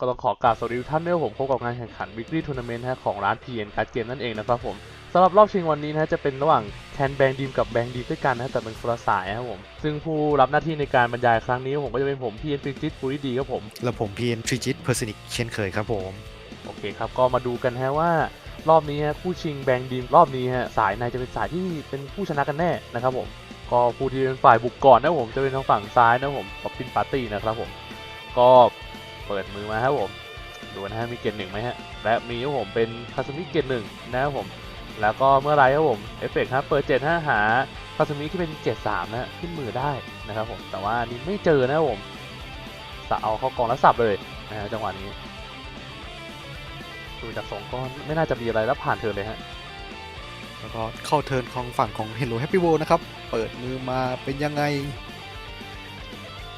ก็ต้องขอกราบสวัสดีทุกท่านด้วยครับผมพบกับงานแข่งขัน Weekly Tournament นะฮะของร้าน PN Card Game นั่นเองนะครับผมสำหรับรอบชิงวันนี้นะฮะจะเป็นระหว่างแคนแบงดีมกับแบงดีมด้วยกันนะฮะแต่เป็นคนละสายนะครับผม ซึ่งผู้รับหน้าที่ในการบรรยายครั้งนี้ผมก็จะเป็นผมพี่เอ็นฟิจิตปุริดีครับผม แล้วผมพีเอ็นทริจิตเพอร์ซนิกเช่นเคยครับผม โอเคครับ ก็มาดูกันฮะว่ารอบนี้ฮะคู่ชิงแบงดีมรอบนี้ฮะสายในจะเป็นสายที่เป็นผู้ชนะกันแน่นะครับผมก็ผู้ที่เป็นฝ่ายบุกก่อนนะครับผมจะเป็นทางฝั่งซ้ายนะครับผมป๊อปปินปาร์ตี้นะครับผมก็ เปิดมือมาครับผมดูนะฮะมีเกรดหนึ่งไหมฮะและมีครับผมเป็นคาสมิเกรดหนึ่งนะครับผมแล้วก็เมื่อไรครับผมเอฟเฟกต์ครับเปิดเจ็ดห้าหาคาสมิที่เป็นเจ็ดสามนะฮะขึ้นมือได้นะครับผมแต่ว่านี้ไม่เจอนะครับผมสะเอาเข้ากองแล้วสับเลยนะฮะจังหวะนี้ดูจากสองก้อนไม่น่าจะมีอะไรแล้วผ่านเธอเลยฮะแล้วก็เข้าเทิร์นของฝั่งของ Hello Happy World นะครับ เปิดมือมาเป็นยังไง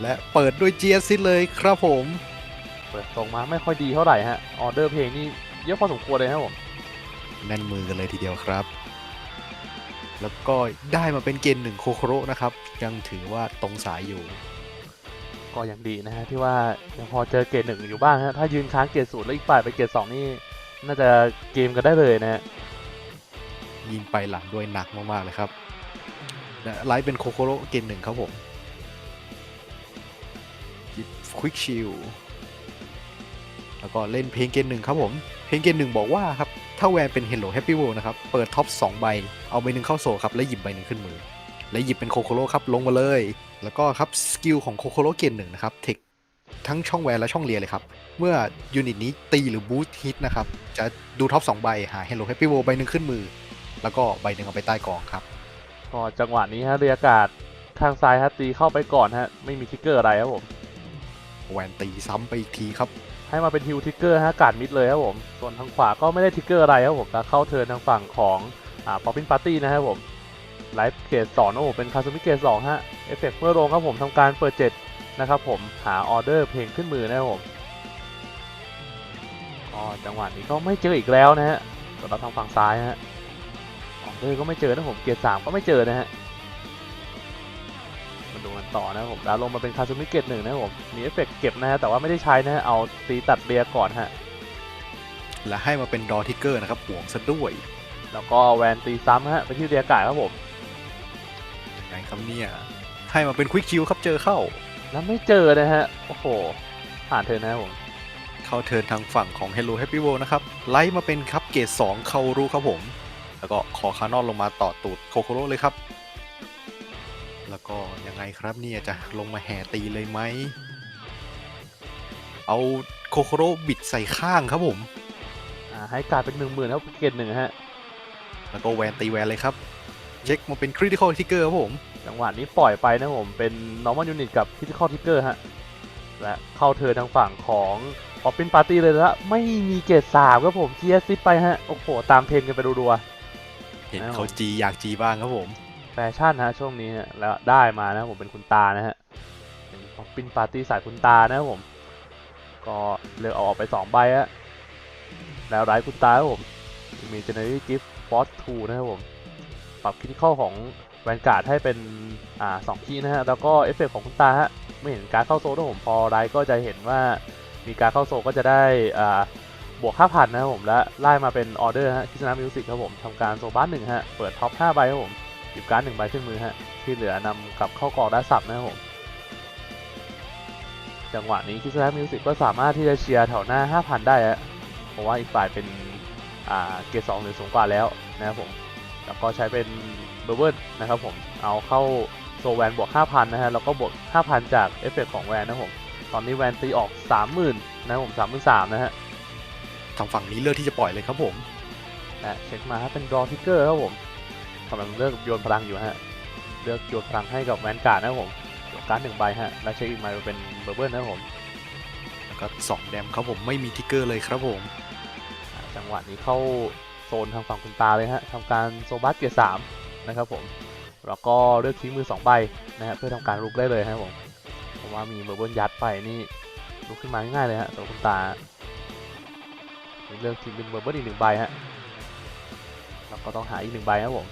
และเปิดด้วย GS เลยครับผม เปิดตรงมาไม่ค่อยดีเท่าไหร่ฮะ ออเดอร์เพลงนี่เยอะพอสมควรเลยครับผม แน่นมือกันเลยทีเดียวครับ แล้วก็ได้มาเป็นเกณฑ์หนึ่งโคโคโรนะครับ ยังถือว่าตรงสายอยู่ ก็ยังดีนะฮะที่ว่ายังพอเจอเกรดหนึ่งอยู่บ้างฮะ ถ้ายืนค้างเกรดศูนย์แล้วอีกฝ่ายไปเกรดสองนี่น่าจะเกมกันได้เลยนะฮะ ยิงไปหลังด้วยหนักมากๆเลยครับและไลท์เป็นโคโคโรเกณฑ์หนึ่งครับผมหยิบควิกชิล แล้วก็เล่นเพลงเกณฑ์หนึ่งครับผม เพลงเกณฑ์หนึ่งบอกว่าครับ ถ้าแวนเป็น Hello Happy World นะครับ เปิดท็อป2ใบ เอาใบหนึ่งเข้าโซครับ แล้วหยิบใบหนึ่งขึ้นมือ และหยิบเป็นโคโคโรครับ ลงมาเลย แล้วก็ครับสกิลของโคโคโรเกณฑ์หนึ่งนะครับ เทคทั้งช่องแวนและช่องเลียเลยครับ เมื่อยูนิตนี้ตีหรือบูสต์ฮิตนะครับ จะดูท็อป2ใบ หา Hello Happy World ใบหนึ่งขึ้นมือ แล้วก็ใบหนึ่งเอาไปใต้กองครับก็จังหวะนี้ฮะเรียกาศทางซ้ายฮะตีเข้าไปก่อนฮะ ไม่มีทิกเกอร์อะไรครับผมแวนตีซ้ำไปอีกทีครับ ให้มาเป็นฮิวทิกเกอร์ฮะการมิดเลยครับผม ส่วนทางขวาก็ไม่ได้ทิกเกอร์อะไรครับผมแต่เข้าเทินทางฝั่งของอ่าป๊อปปินปาร์ตี้นะครับผมไลฟ์เกตสองนะผมเป็นคาซูมิเกตสองฮะเอฟเฟกต์เมื่อลงครับผมทำการเปิดเจ็ดนะครับผมหาออเดอร์เพลงขึ้นมือนะครับผมก็จังหวะนี้ก็ไม่เจออีกแล้วนะฮะสำหรับทางฝั่งซ้ายฮะออเดอร์ก็ไม่เจอนะผมเกียร์สามก็ไม่เจอนะฮะ มาดูกันต่อนะครับผมแล้วลงมาเป็นคาซูมิเกตหนึ่งนะครับผมมีเอฟเฟกต์เก็บนะฮะแต่ว่าไม่ได้ใช้นะฮะเอาตีตัดเรียก่อนฮะและให้มาเป็นดอทิกเกอร์นะครับห่วงซะด้วย แล้วก็แวนตีซ้ำฮะไปที่เรียกายครับผมยังไงครับเนี่ยให้มาเป็นควิกคิวครับเจอเข้า แล้วไม่เจอนะฮะโอ้โหผ่านเธอนะครับผมเข้าเทิร์นทางฝั่งของ Hello Happy World นะครับ ไล่มาเป็นครับเกรด2เข้ารู้ครับผม แล้วก็คอคานอนลงมาต่อตูดโคโคโรเลยครับ แล้วก็ยังไงครับเนี่ยจะลงมาแห่ตีเลยไหม เอาโคโคโรบิดใส่ข้างครับผมอ่าให้การเป็นหนึ่งหมื่นครับเกตหนึ่งฮะ แล้วก็แวนตีแวนเลยครับ เช็คมาเป็นคริติคอลทิกเกอร์ครับผม จังหวะนี้ปล่อยไปนะผม เป็น normal unit กับ critical trigger ฮะ และเข้าเธอทางฝั่งของพอปปินปาร์ตี้เลยละไม่มีเกตสามครับผมทีเอสซิไปฮะ โอ้โห ตามเทรนกันไปรัวเห็นอ้าวเขาจีอยากจีบ้างครับผมๆ แฟชั่นฮะช่วงนี้ฮะแล้วได้มานะผมเป็นคุณตานะฮะเป็นพอปปินปาร์ตี้สายคุณตานะผม ก็เลือกเอาออกไปสองใบฮะแล้วไร้คุณตาครับผมมี Generary Gift Force 2นะครับผมปรับคิดข้อของแวนการ์ดให้เป็นอ่าสองคีย์นะฮะแล้วก็เอฟเฟกต์ของคุณตาฮะไม่เห็นการเข้าโซ่ด้วยผมพอไร้ก็จะเห็นว่ามีการเข้าโซ่ก็จะได้อ่าบวก5,000นะครับผมและไล่มาเป็นออเดอร์ฮะคิสนามิวสิกครับผมทำการโซบ้านหนึ่งฮะเปิดท็อป5ใบครับผม หยิบการ์ดหนึ่งใบขึ้นมือฮะ ที่เหลือนำกลับเข้ากองได้สับนะครับผม จังหวะนี้คิสนามิวสิกก็สามารถที่จะเชียร์แถวหน้า 5,000 ได้ฮะเพราะว่าอีกฝ่ายเป็นอ่าเกรดสองหรือสูงกว่าแล้วนะครับผม แล้วก็ใช้เป็นเบอร์เบิลนะครับผม เอาเข้าโซแวนบวก 5,000 นะฮะ แล้วก็บวก 5,000 จากเอฟเฟกต์ของแวนนะครับผม ตอนนี้แวนตีออก 30,000 นะครับผม33,000นะฮะ ทางฝั่งนี้เลือกที่จะปล่อยเลยครับผม และเช็คมาครับเป็น draw trigger ครับผม กำลังเลือกโยนพลังอยู่ฮะ เลือกโยนพลังให้กับแวนการ์ดนะครับผมโยนการ์ดหนึ่งใบฮะ แล้วเช็คอีกใบเป็นเบอร์เบิลนะครับผมแล้วก็สองแดมครับผมไม่มีทิกเกอร์เลยครับผมอ่าจังหวะนี้เข้าโซนทางฝั่งคุณตาเลยฮะทำการโซบัสเกียร์สามนะครับผมแล้วก็เลือกทิ้งมือสองใบนะฮะเพื่อทำการลุกได้เลยครับผมเพราะว่ามีเบอร์เบิลยัดไปนี่ลุกขึ้นมาง่ายๆเลยฮะสำหรับคุณตานี่เลือกทิ้งเป็นเบอร์เบิลอีกหนึ่งใบฮะแล้วก็ต้องหาอีกหนึ่งใบครับผม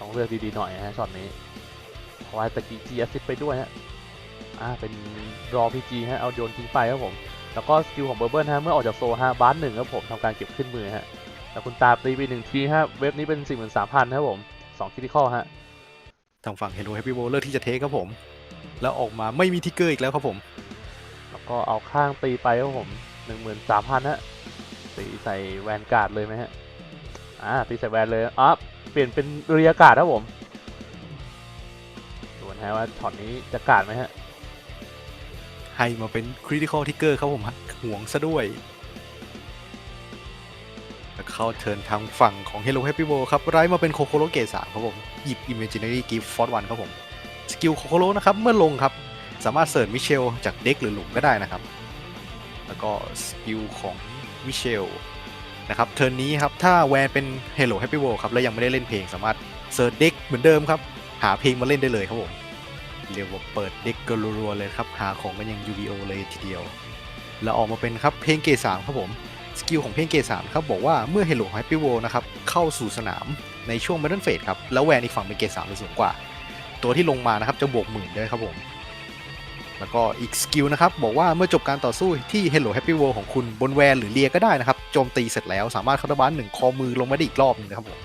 ต้องเลือกดีๆหน่อยนะฮะช็อตนี้เพราะว่าตะกี้จีแอซิดไปด้วยฮะอ่าเป็นรอพีจีฮะเอาโยนทิ้งไปครับผม แล้วก็สกิลของเบอร์เบิลฮะเมื่อออกจากโซฮะบาร์หนึ่งครับผมทำการเก็บขึ้นมือฮะแล้วคุณตาตีไปหนึ่งทีฮะเว็บนี้เป็น43,000ครับผม2คิดที่ข้อฮะทางฝั่ง Hello Happy w o r l เลือกที่จะเทคครับผม แล้วออกมาไม่มีทิกเกอร์อีกแล้วครับผม แล้วก็เอาข้างตีไปครับผม13,000ฮะตีใส่แวนการ์ดเลยไหมฮะ อ่าตีใส่แวนเลยอ๋อเปลี่ยนเป็นเรียการ์ดครับผมดูนะว่าช็อตนี้จะกาดไหมฮะ ให้มาเป็น Critical Trigger ครับผมฮะห่วงซะด้วยแล้วเข้าเทิร์นทางฝั่งของ Hello Happy w o r l d ครับไร้มาเป็นโคโคโ o เกสามครับผม หยิบ Imaginary Gift Force 1ครับผม สกิลโคโคโ o นะครับ เมื่อลงครับ สามารถเสิร์ชมิเชลจากเด็กหรือหลุมก็ได้นะครับ แล้วก็สกิลของมิเชล นะครับเทิร์นนี้ครับถ้าแวนเป็น Hello Happy w o r l d ครับแล้วยังไม่ได้เล่นเพลงสามารถเสิร์ชเด็กเหมือนเดิมครับ หาเพลงมาเล่นได้เลยครับผมเรียกว่าเปิดเด็กกันรัวๆเลยครับ หาของกันอย่าง UBO เลยทีเดียว แล้วออกมาเป็นครับเพลงเกสามครับผมสกิลของเพลงเกสามครับบอกว่าเมื่อ Hello Happy World นะครับเข้าสู่สนามในช่วง Battle Phase ครับแล้วแวนอีกฝั่งเป็นเกสามหรือสูงกว่า ตัวที่ลงมานะครับจะบวกหมื่นด้วยครับผม แล้วก็อีกสกิลนะครับ บอกว่าเมื่อจบการต่อสู้ที่ Hello Happy World ของคุณบนแวนหรือเลียก็ได้นะครับ โจมตีเสร็จแล้วสามารถคาร์บานหนึ่งคอมือลงมาได้อีกรอบหนึงนะครับผม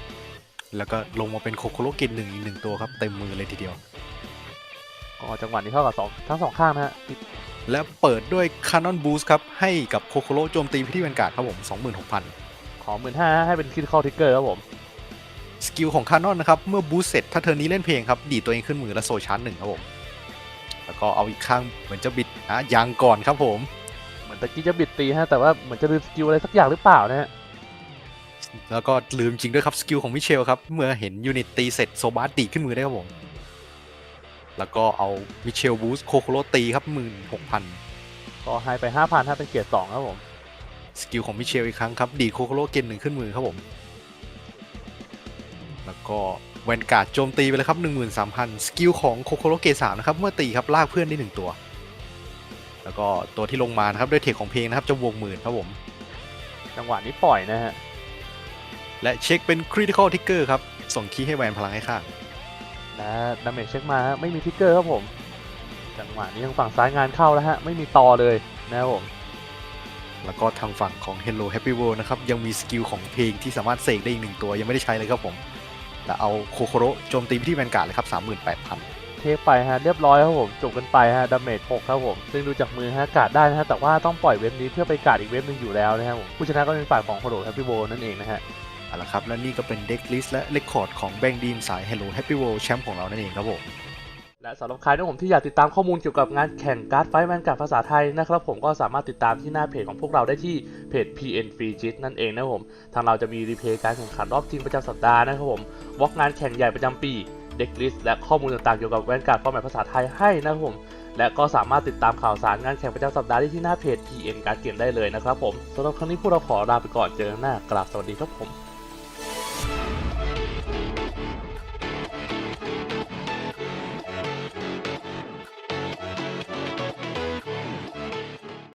แล้วก็ลงมาเป็นโคโคโรเกนหนึ่งอีกหนึ่งตัวครับเต็มมือเลยทีเดียวก็จังหวะนี้เท่ากับสองทั้งสองข้างนะฮะและเปิดด้วย Canon Boost ครับให้กับโคโคโรโจมตีพิธีแวนการ์ดครับผม26,000 ขอหมื่นห้าให้เป็นคิดข้อทิกเกอร์ครับผมสกิลของ Canon นะครับเมื่อบูสเสร็จถ้าเธอนี้เล่นเพลงครับดีดตัวเองขึ้นมือและโซชาร์จหนึ่งครับผม แล้วก็เอาอีกข้างเหมือนจะบิดอะยังก่อนครับผม เหมือนตะกี้จะบิดตีฮะแต่ว่าเหมือนจะลืมสกิลอะไรสักอย่างหรือเปล่านะฮะแล้วก็ลืมจริงด้วยครับสกิลของมิเชลครับ เมื่อเห็นยูนิตตีเสร็จโซบาร์ดีดขึ้นมือได้ครับผม แล้วก็เอามิเชลบูสโคโคโรตีครับ16,000ก็ให้ไปห้าพันถ้าเป็นเกียร์สองครับผม สกิลของมิเชลอีกครั้งครับ ดีดโคโคโรเกนหนึ่งขึ้นมือครับผม แล้วก็ แวนการ์ดโจมตีไปเลยครับ 13,000 สกิลของโคโคโรเกสามนะครับ เมื่อตีครับ ลากเพื่อนได้หนึ่งตัว แล้วก็ตัวที่ลงมานะครับ ด้วยเทคของเพลงนะครับ จะบวกหมื่นครับผม จังหวะนี้ปล่อยนะฮะ และเช็คเป็น Critical Trigger ครับ ส่งคีย์ให้แวนพลังให้ข้างนะดาเมจเช็คมาฮะไม่มีทิกเกอร์ครับผม จังหวะนี้ทางฝั่งซ้ายงานเข้าแล้วฮะ ไม่มีต่อเลยนะครับผมแล้วก็ทางฝั่งของ Hello Happy World นะครับ ยังมีสกิลของเพลงที่สามารถเสกได้อีกหนึ่งตัว ยังไม่ได้ใช้เลยครับผม แต่เอาโคโคโรโจมตีไปที่แวนการ์ดเลยครับ 38,000 เทคไปฮะเรียบร้อยครับผมจบกันไปฮะดาเมจ6ครับผมซึ่งดูจากมือฮะการ์ดได้นะฮะแต่ว่าต้องปล่อยเว็บนี้เพื่อไปการ์ดอีกเว็บหนึงอยู่แล้วนะครับผมผู้ชนะก็เป็นฝ่ายของโคโดแฮปปี้โบนั่นเองนะฮะเอาละครับและนี่ก็เป็นเด็กลิสต์และเรคคอร์ดของแบงดีนสาย Hello Happy World แชมป์ของเรานั่นเองครับผม และสำหรับใครนะผมที่อยากติดตามข้อมูลเกี่ยวกับงานแข่งการ์ดไฟท์แมนกับภาษาไทยนะครับผมก็สามารถติดตามที่หน้าเพจของพวกเราได้ที่เพจ PN Free Jit นั่นเองนะครับผม ทางเราจะมีรีเพลย์การแข่งขันรอบชิงประจำสัปดาห์นะครับผมวอล์กงานแข่งใหญ่ประจำปีเด็กลิสและข้อมูลต่างๆเกี่ยวกับแวนการ์ดฟอร์แมตภาษาไทยให้นะครับผม และก็สามารถติดตามข่าวสารงานแข่งประจำสัปดาห์ได้ที่หน้าเพจ PN การ์ดเกมได้เลยนะครับผมสำหรับครั้งนี้พวกเราขอลาไปก่อนเจอกันหน้ากราบสวัสดีครับผม